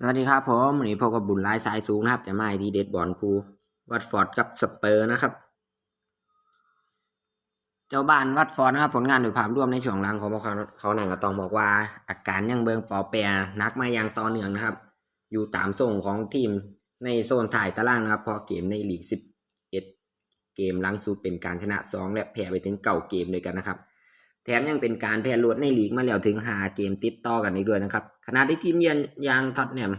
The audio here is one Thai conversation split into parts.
สวัสดีครับผมวันนี้พบกับบุญร้ายสายสูงนะครับจะมาดีเด็ดบอลครูวัตฟอร์ดกับสเปอร์นะครับ เจ้าบ้านวัตฟอร์ดนะครับ ผลงานโดยภาพรวมในช่วงหลังของพวกเขาเขาหนังก็ต้องบอกว่า อาการยังเบิงปอแปรนักมาอย่างต่อเนื่องนะครับ อยู่ตามส่งของทีมในโซนถ่ายตารางนะครับ พอเกมในลีก 11 เกมหลังสุดเป็นการชนะ 2 และแพ้ไปถึงเก่าเกมด้วยกันนะครับ แถมยังเป็นการแพ้รวดในลีกมาแล้วถึง5เกมติดต่อกันอีกด้วยนะครับขณะที่ทีมเยือนอย่างท็อตแนม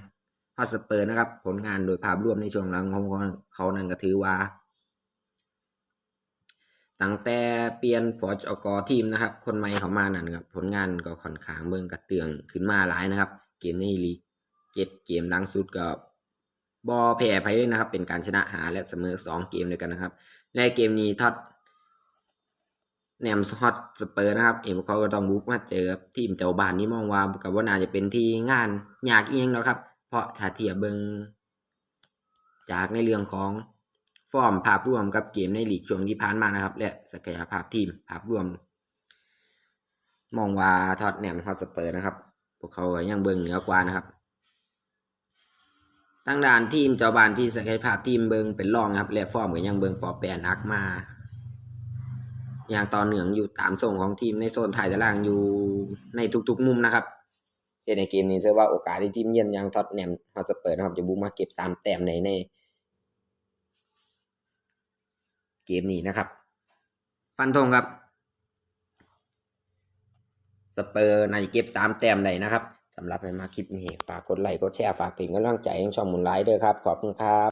ฮอตสเปอร์นะครับ ผลงานโดยภาพรวมในช่วงหลังของเขานั้นก็ถือว่า ตั้งแต่เปลี่ยนพอจกทีมนะครับ คนใหม่เขามานั่นครับผลงานก็ค่อนข้างเบิ่งกระเตืองขึ้นมาหลายนะครับ เกมในลีกเจ็ดเกมลังสุดก็บอแพ้ไปเลยนะครับ เป็นการชนะหาและเสมอสองเกมด้วยกันนะครับ และเกมนี้ท็อต แนมฮอตสเปอร์นะครับ เอ็มเขาก็ต้องบุกมาเจอทีมเจ้าบ้านนี่มองว่ากับว่าน่าจะเป็นที่งานยากเองแล้วครับ เพราะถ้าเทียบเบิงจากในเรื่องของฟอร์มภาพรวมกับเกมในลีกช่วงที่ผ่านมานะครับ และศักยภาพทีมภาพรวม มองว่าท็อตแนมฮอตสเปอร์นะครับ พวกเขายังเบิงเหนือกว่านะครับตั้งด่านทีมเจ้าบ้านที่ศักยภาพทีมเบิงเป็นรองนะครับและฟอร์มก็ยังเบิงปอแปรนักมา อย่างต่อเนื่องอยู่ตามส่งของทีมในโซนไทายตารางอยู่ในทุกๆมุมนะครับแต่ในเกมนี้เชื่อว่าโอกาสที่ทีมเยือนอย่างท็อตแนมฮอตสเปอร์นะครับจะบุกมาเก็บสามแต้มในในเกมนี้นะครับ ฟันธงครับสเปอร์นาจะเก็บสามแต้มได้นะครับสำหรับใครมาคลิปนี้ฝากกดไลค์กดแชร์ฝากเป็นกำลังใจให้ช่องมุนไลค์ด้วยครับ ขอบคุณครับ